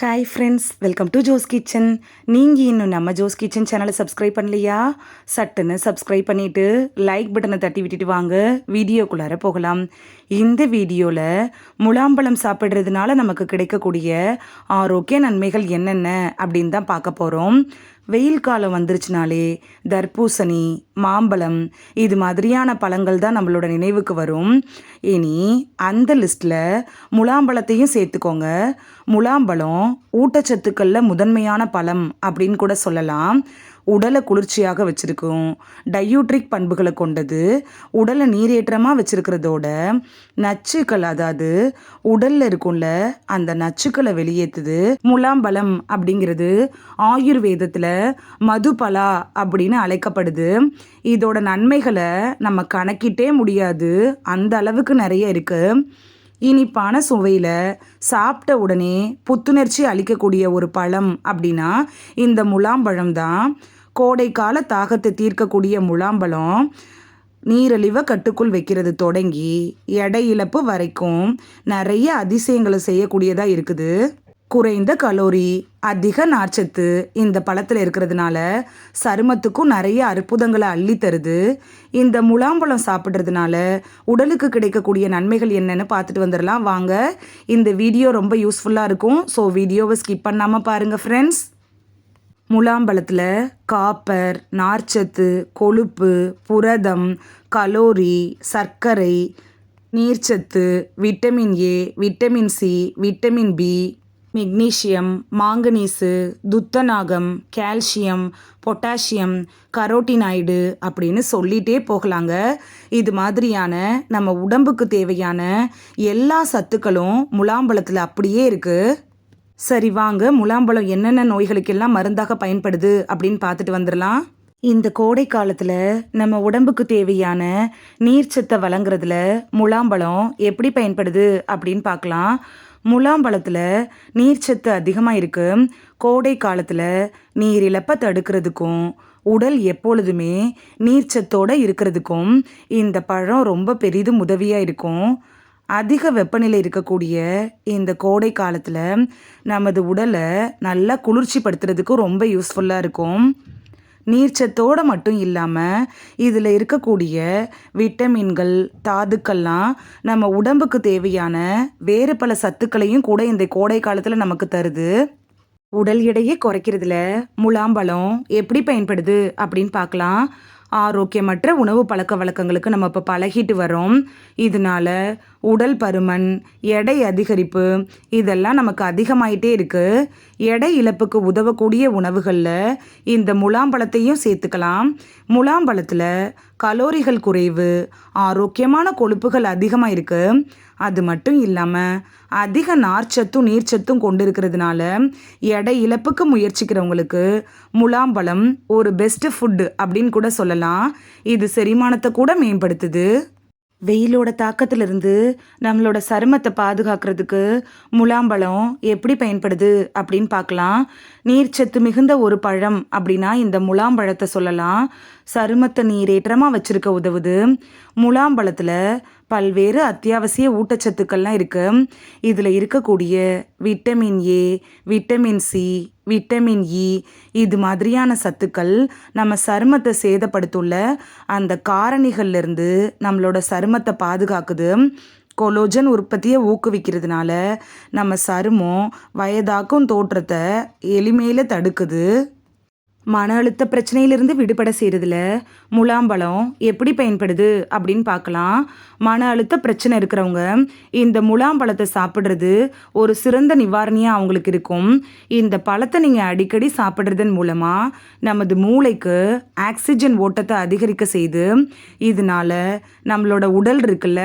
Hi friends welcome to Jo's kitchen நீங்கள் இன்னும் நம்ம ஜோஸ் கிச்சன் சேனலை சப்ஸ்கிரைப் பண்ணலையா? சட்டுன்னு சப்ஸ்கிரைப் பண்ணிவிட்டு லைக் பட்டனை தட்டி விட்டுட்டு வாங்க. வீடியோக்குள்ளார போகலாம். இந்த வீடியோவில் முலாம்பழம் சாப்பிட்றதுனால நமக்கு கிடைக்கக்கூடிய ஆரோக்கிய நன்மைகள் என்னென்ன அப்படின்னு தான் பார்க்க போகிறோம் வெயில் காலம் வந்துருச்சுனாலே தர்பூசணி மாம்பழம் இது மாதிரியான பழங்கள் தான் நம்மளோட நினைவுக்கு வரும். இனி அந்த லிஸ்ட்டில் முலாம்பழத்தையும் சேர்த்துக்கோங்க. முலாம்பழம் ஊட்டச்சத்துக்களில் முதன்மையான பழம் அப்படின்னு கூட சொல்லலாம். உடலை குளிர்ச்சியாக வச்சுருக்கும். டையூட்ரிக் பண்புகளை கொண்டது உடலை நீரேற்றமாக வச்சுருக்கிறதோட நச்சுக்கள் அதாவது உடலில் இருக்கும்ல அந்த நச்சுக்களை வெளியேற்றுது முலாம்பழம் அப்படிங்கிறது ஆயுர்வேதத்தில் மதுபலா அப்படின்னு அழைக்கப்படுது. இதோட நன்மைகளை நம்ம கணக்கிட்டே முடியாது. அந்த அளவுக்கு நிறைய இருக்குது இனிப்பான சுவையில் சாப்பிட்ட உடனே புத்துணர்ச்சி அளிக்கக்கூடிய ஒரு பழம் அப்படின்னா இந்த முலாம்பழம் தான். கோடைக்கால தாகத்தை தீர்க்கக்கூடிய முலாம்பழம் நீரழிவை கட்டுக்குள் வைக்கிறது தொடங்கி எடை இழப்பு வரைக்கும் நிறைய அதிசயங்களை செய்யக்கூடியதாக இருக்குது. குறைந்த கலோரி அதிக நார்ச்சத்து இந்த பழத்தில் இருக்கிறதுனால சருமத்துக்கும் நிறைய அற்புதங்களை அள்ளி தருது. இந்த முலாம்பழம் சாப்பிட்றதுனால உடலுக்கு கிடைக்கக்கூடிய நன்மைகள் என்னென்னு பார்த்துட்டு வந்துடலாம் வாங்க இந்த வீடியோ ரொம்ப யூஸ்ஃபுல்லாக இருக்கும். ஸோ வீடியோவை ஸ்கிப் பண்ணாமல் பாருங்கள் ஃப்ரெண்ட்ஸ் முலாம்பழத்தில் காப்பர் நார்ச்சத்து கொழுப்பு புரதம் கலோரி சர்க்கரை நீர்ச்சத்து vitamin A vitamin C vitamin B magnesium manganese துத்தநாகம் கால்சியம் பொட்டாசியம் கரோட்டினாய்டு அப்படின்னு சொல்லிகிட்டே போகலாங்க. இது மாதிரியான நம்ம உடம்புக்கு தேவையான எல்லா சத்துக்களும் முலாம்பழத்தில் அப்படியே இருக்குது சரி வாங்க முலாம்பழம் என்னென்ன நோய்களுக்கெல்லாம் மருந்தாக பயன்படுது அப்படின்னு பார்த்துட்டு வந்துடலாம். இந்த கோடை காலத்தில் நம்ம உடம்புக்கு தேவையான நீர்ச்சத்தை வழங்குறதுல முலாம்பழம் எப்படி பயன்படுது அப்படின்னு பார்க்கலாம். முலாம்பழத்தில் நீர்ச்சத்து அதிகமாக இருக்குது கோடை காலத்தில் நீர் இழப்பை தடுக்கிறதுக்கும் உடல் எப்பொழுதுமே நீர்ச்சத்தோடு இருக்கிறதுக்கும் இந்த பழம் ரொம்ப பெரிதும் உதவியாக இருக்கும். அதிக வெப்பநிலை இருக்கக்கூடிய இந்த கோடை காலத்தில் நமது உடலை நல்லா குளிர்ச்சிப்படுத்துறதுக்கு ரொம்ப யூஸ்ஃபுல்லாக இருக்கும். நீர்ச்சத்தோடு மட்டும் இல்லாமல் இதில் இருக்கக்கூடிய விட்டமின்கள் தாதுக்கள்லாம் நம்ம உடம்புக்கு தேவையான வேறு பல சத்துக்களையும் கூட இந்த கோடை காலத்தில் நமக்கு தருது. உடல் எடையை குறைக்கிறதுல முலாம்பழம் எப்படி பயன்படுது அப்படின்னு பார்க்கலாம். ஆரோக்கியமற்ற உணவு பழக்க வழக்கங்களுக்கு நம்ம இப்போ பழகிட்டு வரோம் இதனால உடல் பருமன் எடை அதிகரிப்பு இதெல்லாம் நமக்கு அதிகமாயிட்டே இருக்குது எடை இழப்புக்கு உதவக்கூடிய உணவுகளில் இந்த முலாம்பழத்தையும் சேர்த்துக்கலாம். முலாம்பழத்தில் கலோரிகள் குறைவு ஆரோக்கியமான கொழுப்புகள் அதிகமாக இருக்குது அது மட்டும் இல்லாமல் அதிக நார்ச்சத்தும் நீர்ச்சத்தும் கொண்டு இருக்கிறதுனால எடை இழப்புக்கு முயற்சிக்கிறவங்களுக்கு முலாம்பழம் ஒரு பெஸ்ட்டு ஃபுட்டு அப்படின்னு கூட சொல்லலாம். இது செரிமானத்தை கூட மேம்படுத்துது. வெயிலோட தாக்கத்திலிருந்து நம்மளோட சருமத்தை பாதுகாக்கிறதுக்கு முலாம்பழம் எப்படி பயன்படுது அப்படின்னு பார்க்கலாம். நீர்ச்சத்து மிகுந்த ஒரு பழம் அப்படின்னா இந்த முலாம்பழத்தை சொல்லலாம். சருமத்தை நீரேற்றமாக வச்சுருக்க உதவுது. முலாம்பழத்தில் பல்வேறு அத்தியாவசிய ஊட்டச்சத்துக்கள்லாம் இருக்குது இதில் இருக்கக்கூடிய vitamin A vitamin C vitamin E இது மாதிரியான சத்துக்கள் நம்ம சருமத்தை சேதப்படுத்துள்ள அந்த காரணிகள்லேருந்து நம்மளோட சருமத்தை பாதுகாக்குது. கொலோஜன் உற்பத்தியை ஊக்குவிக்கிறதுனால நம்ம சருமம் வயதாக்கும் தோற்றத்தை எளிமையில் தடுக்குது. மன அழுத்த பிரச்சனையிலிருந்து விடுபட செய்கிறதுல முலாம்பழம் எப்படி பயன்படுது அப்படின்னு பார்க்கலாம். மன அழுத்த பிரச்சனை இருக்கிறவங்க இந்த முலாம்பழத்தை சாப்பிட்றது ஒரு சிறந்த நிவாரணியாக அவங்களுக்கு இருக்கும். இந்த பழத்தை நீங்கள் அடிக்கடி சாப்பிட்றதன் மூலமாக நமது மூளைக்கு ஆக்சிஜன் ஓட்டத்தை அதிகரிக்க செய்து இதனால நம்மளோட உடல் இருக்குல்ல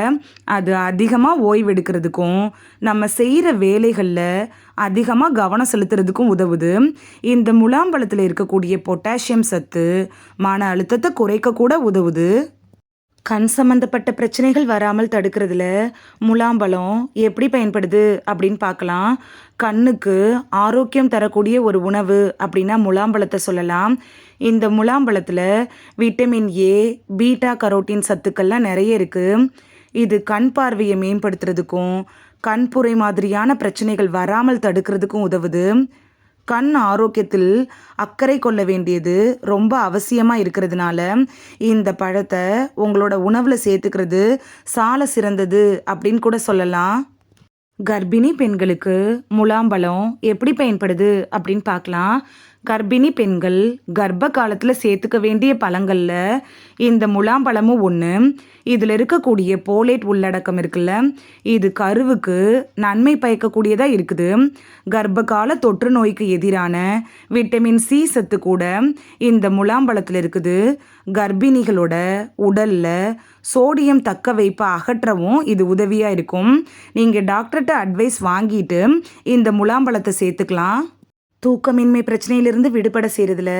அது அதிகமாக ஓய்வெடுக்கிறதுக்கும் நம்ம செய்கிற வேலைகளில் அதிகமாக கவனம் செலுத்துறதுக்கும் உதவுது. இந்த முலாம்பழத்தில் இருக்கக்கூடிய பொட்டாசியம் சத்து மன அழுத்தத்தை குறைக்க கூட உதவுது. கண் சம்மந்தப்பட்ட பிரச்சனைகள் வராமல் தடுக்கிறதுல முலாம்பழம் எப்படி பயன்படுது அப்படின்னு பார்க்கலாம். கண்ணுக்கு ஆரோக்கியம் தரக்கூடிய ஒரு உணவு அப்படின்னா முலாம்பழத்தை சொல்லலாம். இந்த முலாம்பழத்தில் விட்டமின் ஏ பீட்டா கரோட்டின் சத்துக்கள்லாம் நிறைய இருக்குது இது கண் பார்வையை மேம்படுத்துறதுக்கும் கண்புரை மாதிரியான பிரச்சனைகள் வராமல் தடுக்கிறதுக்கும் உதவுது. கண் ஆரோக்கியத்தில் அக்கறை கொள்ள வேண்டியது ரொம்ப அவசியமாக இருக்கிறதுனால இந்த பழத்தை உங்களோட உணவில் சேர்த்துக்கிறது சால சிறந்தது அப்படின்னு கூட சொல்லலாம். கர்ப்பிணி பெண்களுக்கு முலாம்பழம் எப்படி பயன்படுது அப்படின்னு பார்க்கலாம். கர்ப்பிணி பெண்கள் கர்ப்ப காலத்தில் சேர்த்துக்க வேண்டிய பழங்களில் இந்த முலாம்பழமும் ஒன்று இதில் இருக்கக்கூடிய போலேட் உள்ளடக்கம் இருக்குல்ல இது கருவுக்கு நன்மை பயக்கக்கூடியதாக இருக்குது. கர்ப்ப கால தொற்று நோய்க்கு எதிரான விட்டமின் சி சத்து கூட இந்த முலாம்பழத்தில் இருக்குது. கர்ப்பிணிகளோட உடலில் சோடியம் தக்க வைப்பை அகற்றவும் இது உதவியாக இருக்கும். நீங்கள் டாக்டர்கிட்ட அட்வைஸ் வாங்கிட்டு இந்த முலாம்பழத்தை சேர்த்துக்கலாம். தூக்கமின்மை பிரச்சனையிலிருந்து விடுபட செய்கிறதுல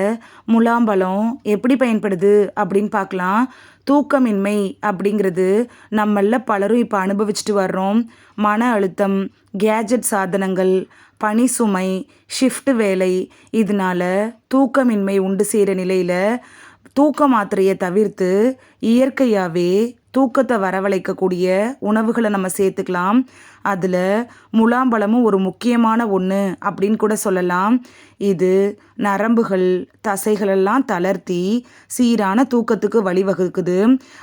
முலாம்பழம் எப்படி பயன்படுது அப்படின்னு பார்க்கலாம். தூக்கமின்மை அப்படிங்கிறது நம்மள பலரும் இப்போ அனுபவிச்சுட்டு வர்றோம். மன அழுத்தம் கேஜெட் சாதனங்கள் பனி சுமை ஷிஃப்ட் வேலை இதனால தூக்கமின்மை உண்டு செய்கிற நிலையில் தூக்க மாத்திரையை தவிர்த்து இயற்கையாகவே தூக்கத்தை வரவழைக்கக்கூடிய உணவுகளை நம்ம சேர்த்துக்கலாம். அதில் முலாம்பழமும் ஒரு முக்கியமான ஒன்று அப்படின்னு கூட சொல்லலாம். இது நரம்புகள் தசைகளெல்லாம் தளர்த்தி சீரான தூக்கத்துக்கு வழிவகுக்குது.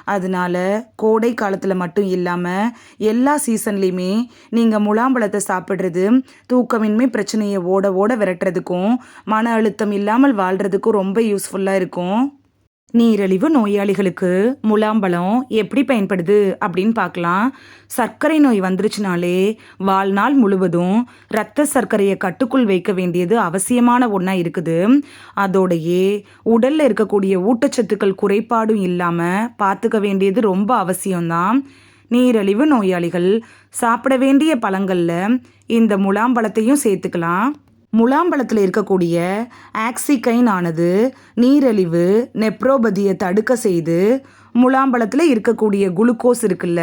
அதனால கோடை காலத்தில் மட்டும் இல்லாமல் எல்லா சீசன்லேயுமே நீங்கள் முலாம்பழத்தை சாப்பிட்றது தூக்கமின்மை பிரச்சனையை ஓட ஓட விரட்டுறதுக்கும் மன அழுத்தம் இல்லாமல் வாழ்கிறதுக்கும் ரொம்ப யூஸ்ஃபுல்லாக இருக்கும். நீரிழிவு நோயாளிகளுக்கு முலாம்பழம் எப்படி பயன்படுது அப்படின்னு பார்க்கலாம். சர்க்கரை நோய் வந்துருச்சுனாலே வாழ்நாள் முழுவதும் இரத்த சர்க்கரையை கட்டுக்குள் வைக்க வேண்டியது அவசியமான ஒன்றா இருக்குது. அதோடையே உடலில் இருக்கக்கூடிய ஊட்டச்சத்துக்கள் குறைபாடும் இல்லாமல் பார்த்துக்க வேண்டியது ரொம்ப அவசியம்தான். நீரிழிவு நோயாளிகள் சாப்பிட வேண்டிய பழங்களில் இந்த முலாம்பழத்தையும் சேர்த்துக்கலாம். முலாம்பழத்தில் இருக்கக்கூடிய ஆக்சிகைன் ஆனது நீரழிவு நெப்ரோபதியை தடுக்க செய்து முலாம்பழத்தில் இருக்கக்கூடிய குளுக்கோஸ் இருக்குல்ல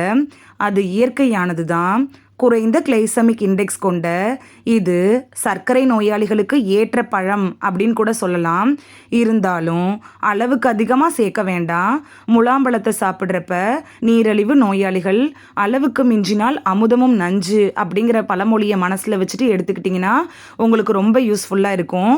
அது இயற்கையானது தான் குறைந்த கிளைசமிக் இண்டெக்ஸ் கொண்ட இது சர்க்கரை நோயாளிகளுக்கு ஏற்ற பழம் அப்படின்னு கூட சொல்லலாம். இருந்தாலும் அளவுக்கு அதிகமாக சேர்க்க வேண்டாம். முலாம்பழத்தை சாப்பிட்றப்ப நீரழிவு நோயாளிகள் அளவுக்கு மிஞ்சினால் அமுதமும் நஞ்சு அப்படிங்கிற பழமொழியை மனசில் வச்சுட்டு எடுத்துக்கிட்டிங்கன்னா உங்களுக்கு ரொம்ப யூஸ்ஃபுல்லாக இருக்கும்.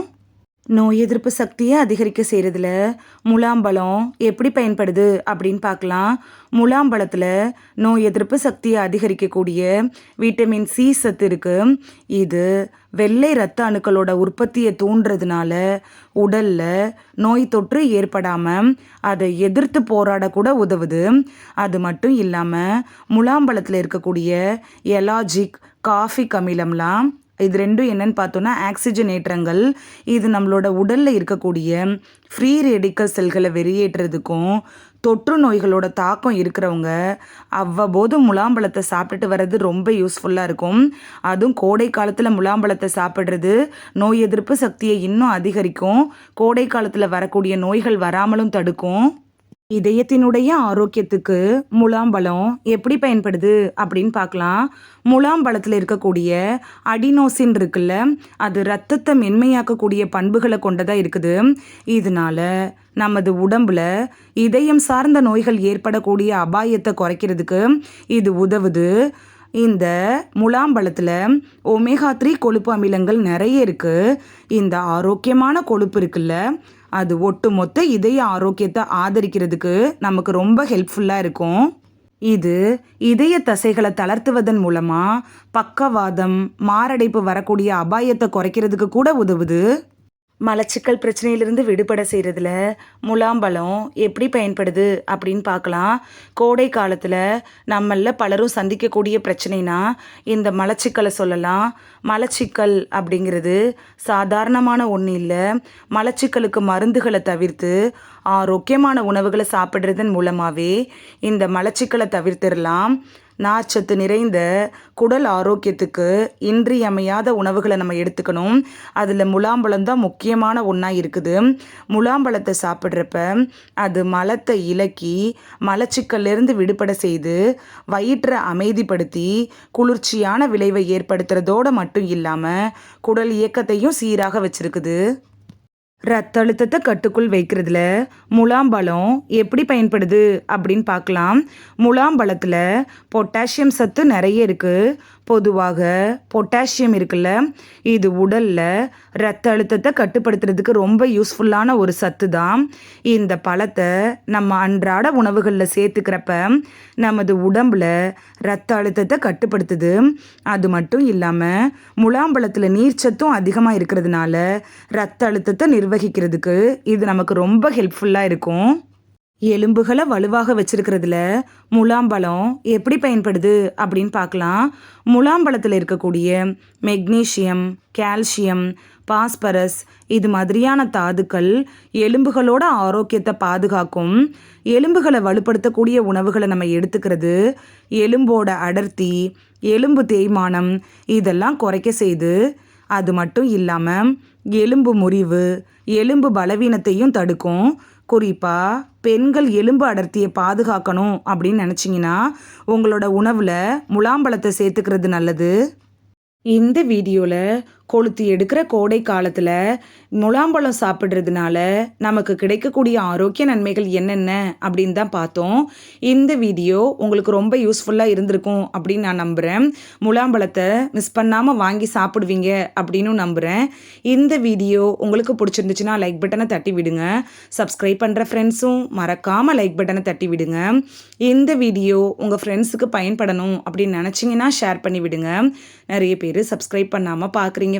நோய் எதிர்ப்பு சக்தியை அதிகரிக்க செய்கிறதுல முலாம்பழம் எப்படி பயன்படுது அப்படின்னு பார்க்கலாம். முலாம்பழத்தில் நோய் எதிர்ப்பு சக்தியை அதிகரிக்கக்கூடிய விட்டமின் சி சத்து இருக்குது இது வெள்ளை இரத்த அணுக்களோட உற்பத்தியை தூண்டுறதுனால உடலில் நோய் தொற்று ஏற்படாமல் அதை எதிர்த்து போராடக்கூட உதவுது. அது மட்டும் இல்லாமல் முலாம்பழத்தில் இருக்கக்கூடிய எலாஜிக் காஃபிக் அமிலம்லாம் இது ரெண்டும் என்னன்னு பார்த்தோன்னா ஆக்சிஜனேற்றங்கள். இது நம்மளோட உடலில் இருக்கக்கூடிய ஃப்ரீ ரெடிக்கல் செல்களை வெளியேற்றுறதுக்கும் தொற்று நோய்களோட தாக்கம் இருக்கிறவங்க அவ்வப்போது முலாம்பழத்தை சாப்பிட்டுட்டு வர்றது ரொம்ப யூஸ்ஃபுல்லாக இருக்கும். அதுவும் கோடை காலத்தில் முலாம்பழத்தை சாப்பிட்றது நோய் எதிர்ப்பு சக்தியை இன்னும் அதிகரிக்கும். கோடை காலத்தில் வரக்கூடிய நோய்கள் வராமலும் தடுக்கும். இதயத்தினுடைய ஆரோக்கியத்துக்கு முலாம்பழம் எப்படி பயன்படுது அப்படின்னு பார்க்கலாம். முலாம்பழத்தில் இருக்கக்கூடிய அடினோசின் இருக்குல்ல அது ரத்தத்தை மென்மையாக்கக்கூடிய பண்புகளை கொண்டதாக இருக்குது. இதனால நமது உடம்புல இதயம் சார்ந்த நோய்கள் ஏற்படக்கூடிய அபாயத்தை குறைக்கிறதுக்கு இது உதவுது. இந்த முலாம்பழத்தில் ஒமேகா த்ரீ கொழுப்பு அமிலங்கள் நிறைய இருக்குது இந்த ஆரோக்கியமான கொழுப்பு இருக்குல்ல அது ஒட்டுமொத்த இதய ஆரோக்கியத்தை ஆதரிக்கிறதுக்கு நமக்கு ரொம்ப ஹெல்ப்ஃபுல்லாக இருக்கும். இது இதய தசைகளை தளர்த்துவதன் மூலமாக பக்கவாதம் மாரடைப்பு வரக்கூடிய அபாயத்தை குறைக்கிறதுக்கு கூட உதவுது. மலச்சிக்கல் பிரச்சனையிலிருந்து விடுபட செய்கிறதுல முலாம்பழம் எப்படி பயன்படுது அப்படின்னு பார்க்கலாம். கோடை காலத்தில் நம்மளில் பலரும் சந்திக்கக்கூடிய பிரச்சனைனா இந்த மலச்சிக்கலை சொல்லலாம். மலச்சிக்கல் அப்படிங்கிறது சாதாரணமான ஒன்று இல்லை. மலச்சிக்கலுக்கு மருந்துகளை தவிர்த்து ஆரோக்கியமான உணவுகளை சாப்பிட்றதன் மூலமாகவே இந்த மலச்சிக்கலை தவிர்த்திடலாம். நார்ச்சத்து நிறைந்த குடல் ஆரோக்கியத்துக்கு இன்றியமையாத உணவுகளை நம்ம எடுத்துக்கணும். அதில் முலாம்பழம் தான் முக்கியமான ஒன்றா இருக்குது. முலாம்பழத்தை சாப்பிட்றப்ப அது மலத்தை இலக்கி மலச்சிக்கல்லேருந்து விடுபட செய்து வயிற்றை அமைதிப்படுத்தி குளிர்ச்சியான விளைவை ஏற்படுத்துறதோடு மட்டும் இல்லாமல் குடல் இயக்கத்தையும் சீராக வச்சிருக்குது. ரத்த அழுத்தத்தை கட்டுக்குள் வைக்கிறதுல முலாம்பழம் எப்படி பயன்படுது அப்படின்னு பார்க்கலாம். முலாம்பழத்தில் பொட்டாசியம் சத்து நிறைய இருக்குது பொதுவாக பொட்டாசியம் இருக்குல்ல இது உடலில் ரத்த அழுத்தத்தை கட்டுப்படுத்துறதுக்கு ரொம்ப யூஸ்ஃபுல்லான ஒரு சத்து தான் இந்த பழத்தை நம்ம அன்றாட உணவுகளில் சேர்த்துக்கிறப்ப நமது உடம்புல ரத்த அழுத்தத்தை கட்டுப்படுத்துது. அது மட்டும் இல்லாமல் முலாம்பழத்தில் நீர்ச்சத்தும் அதிகமாக இருக்கிறதுனால ரத்த அழுத்தத்தை நிர்வகிக்கிறதுக்கு இது நமக்கு ரொம்ப ஹெல்ப்ஃபுல்லாக இருக்கும். எலும்புகளை வலுவாக வச்சிருக்கிறதுல முலாம்பழம் எப்படி பயன்படுது அப்படின்னு பார்க்கலாம். முலாம்பழத்தில் இருக்கக்கூடிய மெக்னீஷியம் கால்சியம் பாஸ்பரஸ் இது மாதிரியான தாதுக்கள் எலும்புகளோட ஆரோக்கியத்தை பாதுகாக்கும். எலும்புகளை வலுப்படுத்தக்கூடிய உணவுகளை நம்ம எடுத்துக்கிறது எலும்போட அடர்த்தி எலும்பு தேய்மானம் இதெல்லாம் குறைக்க செய்து அது மட்டும் இல்லாமல் எலும்பு முறிவு எலும்பு பலவீனத்தையும் தடுக்கும். குறிப்பாக பெண்கள் எலும்பு அடர்த்தியை பாதுகாக்கணும் அப்படின்னு நினச்சிங்கன்னா உங்களோட உணவில் முலாம்பழத்தை சேர்த்துக்கிறது நல்லது. இந்த வீடியோவில் கொளுத்தி எடுக்கிற கோடை காலத்தில் முலாம்பழம் சாப்பிட்றதுனால நமக்கு கிடைக்கக்கூடிய ஆரோக்கிய நன்மைகள் என்னென்ன அப்படின்னு தான் பார்த்தோம். இந்த வீடியோ உங்களுக்கு ரொம்ப யூஸ்ஃபுல்லாக இருந்திருக்கும் அப்படின்னு நான் நம்புகிறேன் முலாம்பழத்தை மிஸ் பண்ணாமல் வாங்கி சாப்பிடுவீங்க அப்படின்னு நம்புகிறேன் இந்த வீடியோ உங்களுக்கு பிடிச்சிருந்துச்சுன்னா லைக் பட்டனை தட்டி விடுங்க. சப்ஸ்கிரைப் பண்ணுற ஃப்ரெண்ட்ஸும் மறக்காமல் லைக் பட்டனை தட்டி விடுங்க. இந்த வீடியோ உங்கள் ஃப்ரெண்ட்ஸுக்கு பயன்படணும் அப்படின்னு நினச்சிங்கன்னா ஷேர் பண்ணி விடுங்க. நிறைய பேர் சப்ஸ்கிரைப் பண்ணாமல் பார்க்குறீங்க